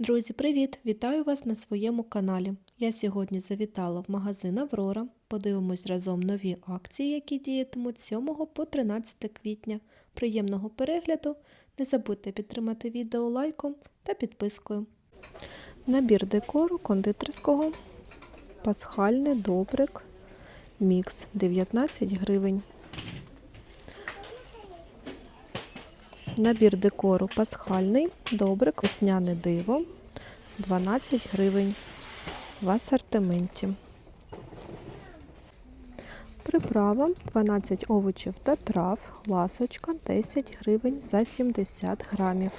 Друзі, привіт! Вітаю вас на своєму каналі. Я сьогодні завітала в магазин Аврора. Подивимось разом нові акції, які діятимуть 7 по 13 квітня. Приємного перегляду! Не забудьте підтримати відео лайком та підпискою. Набір декору кондитерського. Пасхальний добрик. Мікс 19 гривень. Набір декору пасхальний, добрик, весняне диво 12 гривень в асортименті. Приправа 12 овочів та трав, ласочка 10 гривень за 70 грамів.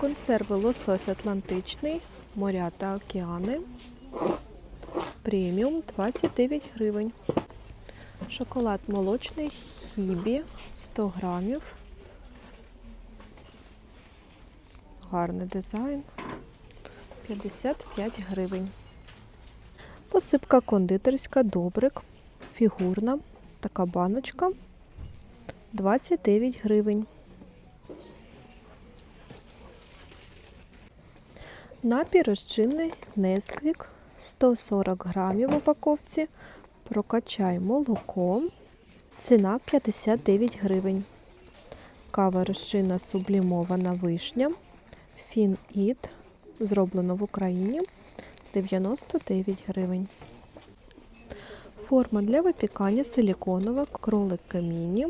Консерви лосось атлантичний, моря та океани. Преміум 29 гривень. Шоколад молочний хібі 100 грамів. Гарний дизайн. 55 гривень. Посипка кондитерська добрик. Фігурна. Така баночка. 29 гривень. Напій розчинний Несквік 140 грамів в упаковці. Прокачай молоко. Ціна 59 гривень. Кава розчинна сублімована вишня. Фін Іт. Зроблено в Україні 99 гривень. Форма для випікання силіконова, кролики міні.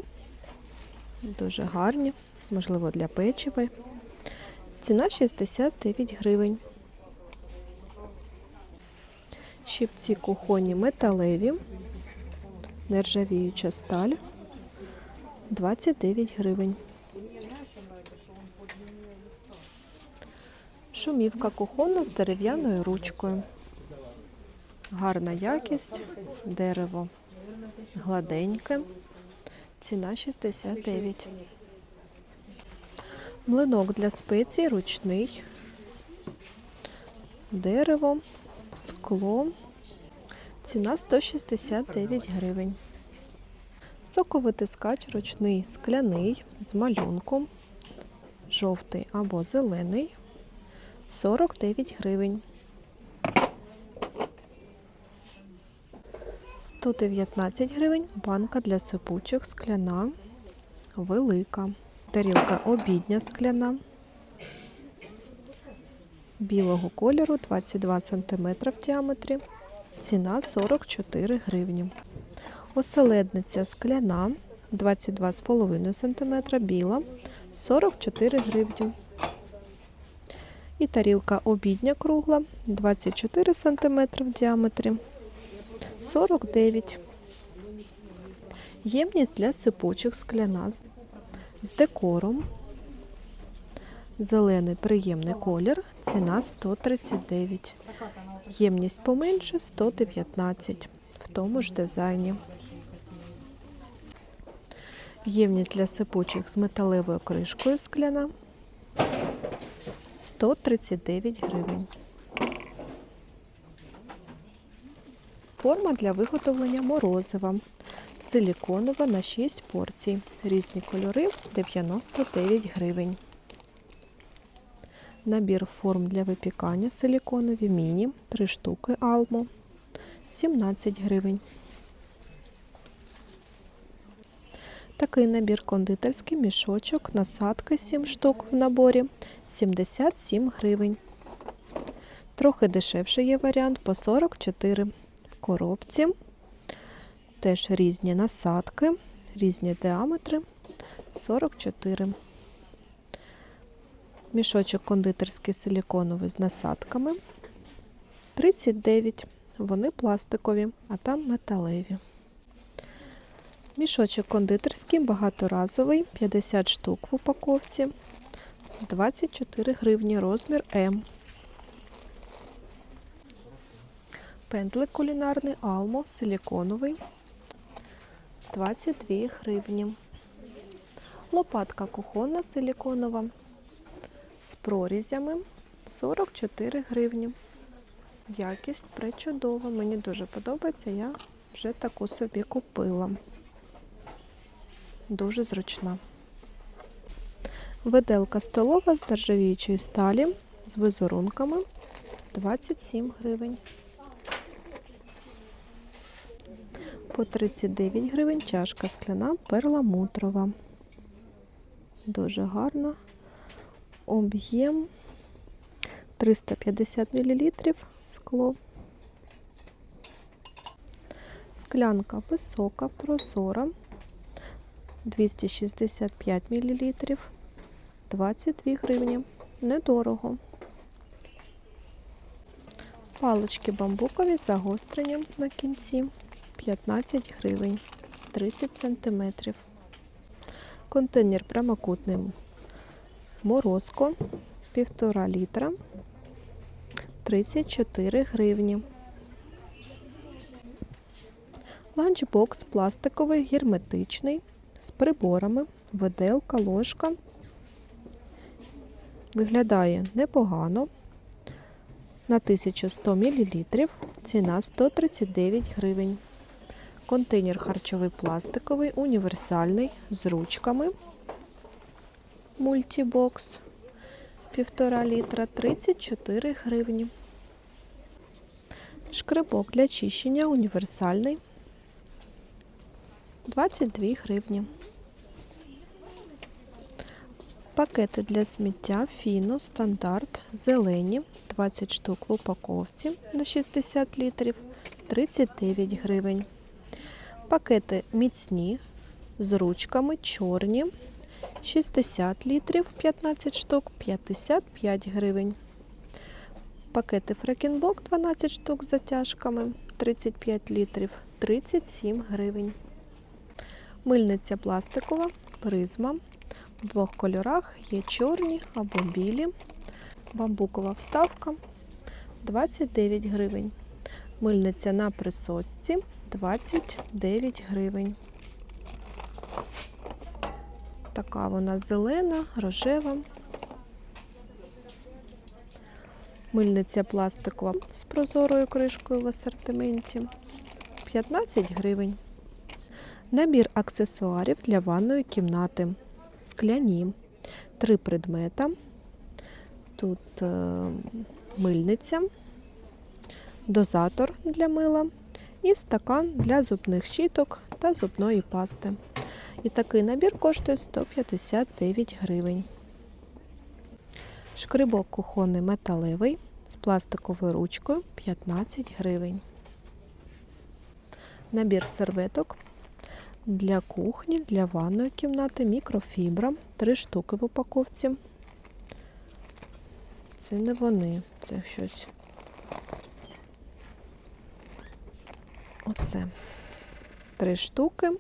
Дуже гарні, можливо, для печива. Ціна 69 гривень. Щипці кухонні металеві, нержавіюча сталь 29 гривень. Шумівка кухонна з дерев'яною ручкою. Гарна якість, дерево гладеньке. Ціна 69. Млинок для спецій ручний. Дерево, скло. Ціна 169 гривень. Соковитискач ручний скляний з малюнком. Жовтий або зелений. 49 гривень. 119 гривень банка для сипучих скляна. Велика. Тарілка обідня скляна. Білого кольору 22 см в діаметрі. Ціна 44 гривні. Оселедниця скляна 22,5 см біла 44 гривні. І тарілка обідня кругла 24 см в діаметрі 49. Ємність для сипучих скляна з декором. Зелений приємний колір. Ціна 139. Ємність поменше 119 в тому ж дизайні. Ємність для сипучих з металевою кришкою скляна 139 гривень. Форма для виготовлення морозива. Силіконова на 6 порцій. Різні кольори 99 гривень. Набір форм для випікання силіконові міні 3 штуки Алмо 17 гривень. Такий набір кондитерський мішочок, насадки 7 штук в наборі 77 гривень. Трохи дешевше є варіант по 44 в коробці. Теж різні насадки, різні діаметри 44. Мішочок кондитерський силіконовий з насадками 39. Вони пластикові, а там металеві. Мішочок кондитерський багаторазовий, 50 штук в упаковці, 24 гривні, розмір М. Пензлик кулінарний Алмо силіконовий, 22 гривні. Лопатка кухонна силіконова з прорізями 44 гривні. Якість пречудова. Мені дуже подобається, я вже таку собі купила. Дуже зручна. Виделка столова з нержавіючої сталі з визерунками 27 гривень. По 39 гривень чашка скляна перламутрова. Дуже гарна. Об'єм 350 мл скло. Склянка висока, прозора. 265 мл. 22 гривні. Недорого. Палички бамбукові з загостренням на кінці 15 гривень 30 сантиметрів. Контейнер прямокутний морозко 1,5 літра 34 гривні. Ланчбокс пластиковий, герметичний, з приборами, виделка, ложка. Виглядає непогано. На 1100 мл ціна 139 гривень. Контейнер харчовий пластиковий, універсальний з ручками. Мультібокс 1,5 літра 34 гривні. Шкребок для чищення універсальний 22 гривні. Пакети для сміття Фіно стандарт зелені 20 штук в упаковці на 60 літрів 39 гривень. Пакети міцні з ручками чорні 60 літрів 15 штук 55 гривень. Пакети Фрекінбок 12 штук з затяжками 35 літрів 37 гривень. Мильниця пластикова, призма. В двох кольорах є чорні або білі. Бамбукова вставка 29 гривень. Мильниця на присосці 29 гривень. Така вона зелена, рожева. Мильниця пластикова з прозорою кришкою в асортименті 15 гривень. Набір аксесуарів для ванної кімнати. Скляні. Три предмета. Тут е, мильниця, дозатор для мила і стакан для зубних щіток та зубної пасти. І такий набір коштує 159 гривень. Шкрибок кухонний металевий з пластиковою ручкою 15 гривень. Набір серветок для кухні, для ванної кімнати, мікрофібра. Три штуки в упаковці. Це не вони, це щось. Оце. Три штуки.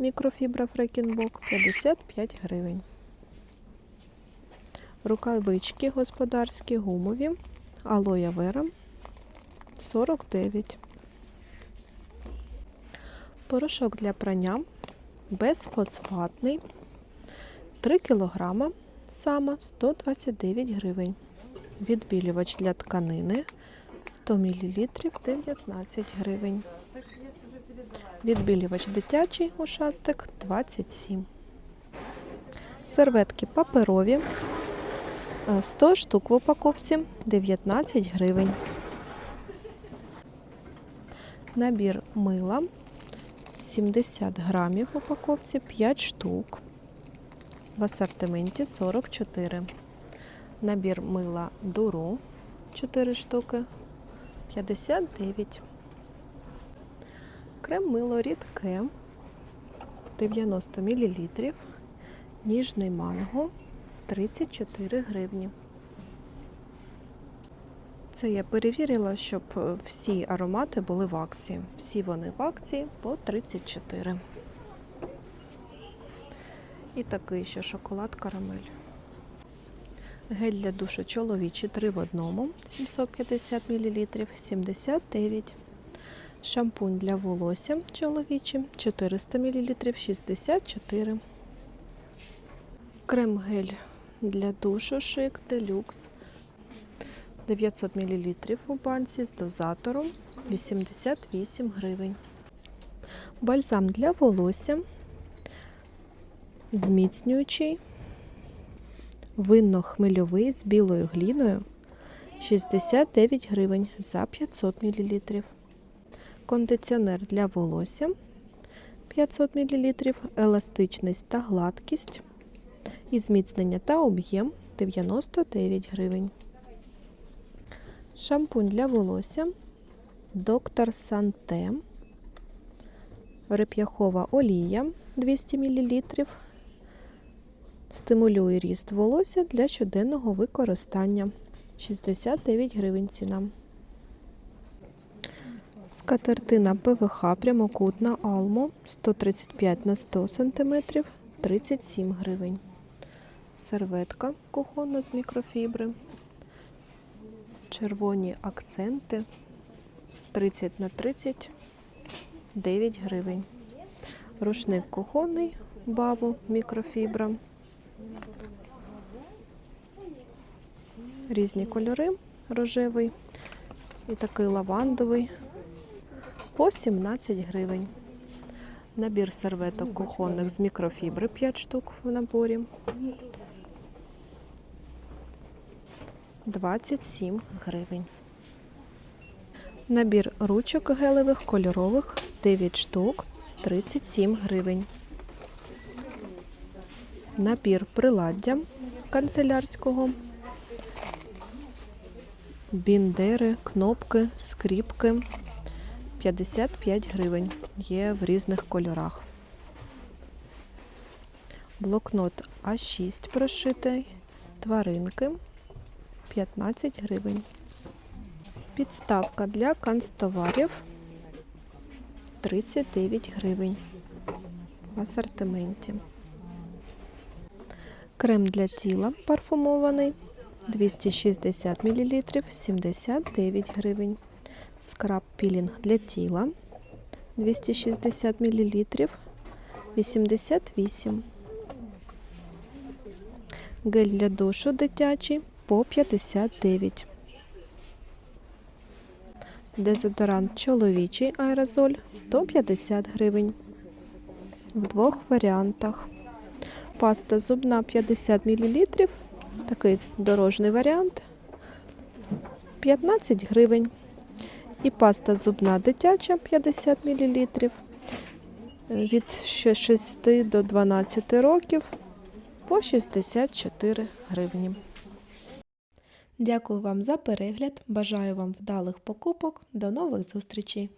Мікрофібра Фрекінбок 55 гривень. Рукавички господарські гумові. Алоя вера 49. Порошок для прання безфосфатний 3 кг сама 129 гривень. Відбілювач для тканини 100 мл 19 гривень. Відбілювач дитячий ушастик 27. Серветки паперові 100 штук в упаковці 19 гривень. Набір мила 70 грамів в упаковці 5 штук. В асортименті 44. Набір мила дуру 4 штуки 59. Крем мило рідке 90 мл. Ніжний манго 34 гривні. Це я перевірила, щоб всі аромати були в акції. Всі вони в акції по 34. І такий ще шоколад карамель. Гель для душу чоловічий 3 в одному 750 мл 79. Шампунь для волосся чоловічий 400 мл 64. Крем-гель для душу шик делюкс 900 мл у банці з дозатором 88 гривень. Бальзам для волосся зміцнюючий винно-хмельовий з білою гліною 69 гривень за 500 мл. Кондиціонер для волосся 500 мл, еластичність та гладкість і зміцнення та об'єм 99 гривень. Шампунь для волосся Доктор Санте. Реп'яхова олія 200 мл. Стимулює ріст волосся для щоденного використання. 69 гривень ціна. Скатертина ПВХ прямокутна Алмо 135 на 100 см 37 гривень. Серветка кухонна з мікрофібри. Червоні акценти 30 на 30 9 гривень. Рушник кухонний баву мікрофібра. Різні кольори рожевий і такий лавандовий по 17 гривень. Набір серветок кухонних з мікрофібри 5 штук в наборі. 27 гривень. Набір ручок гелевих кольорових 9 штук 37 гривень. Набір приладдя канцелярського. Біндери, кнопки, скріпки 55 гривень. Є в різних кольорах. Блокнот А6 прошитий, тваринки 15 гривень. Підставка для канцтоварів 39 гривень в асортименті. Крем для тіла парфумований 260 мл 79 гривень. Скраб пілінг для тіла 260 мл 88. Гель для душу дитячий по 59. Дезодорант чоловічий аерозоль 150 гривень. В двох варіантах. Паста зубна 50 мл. Такий дорожний варіант. 15 гривень. І паста зубна дитяча 50 мл. Від 6 до 12 років по 64 гривні. Дякую вам за перегляд. Бажаю вам вдалих покупок. До нових зустрічей!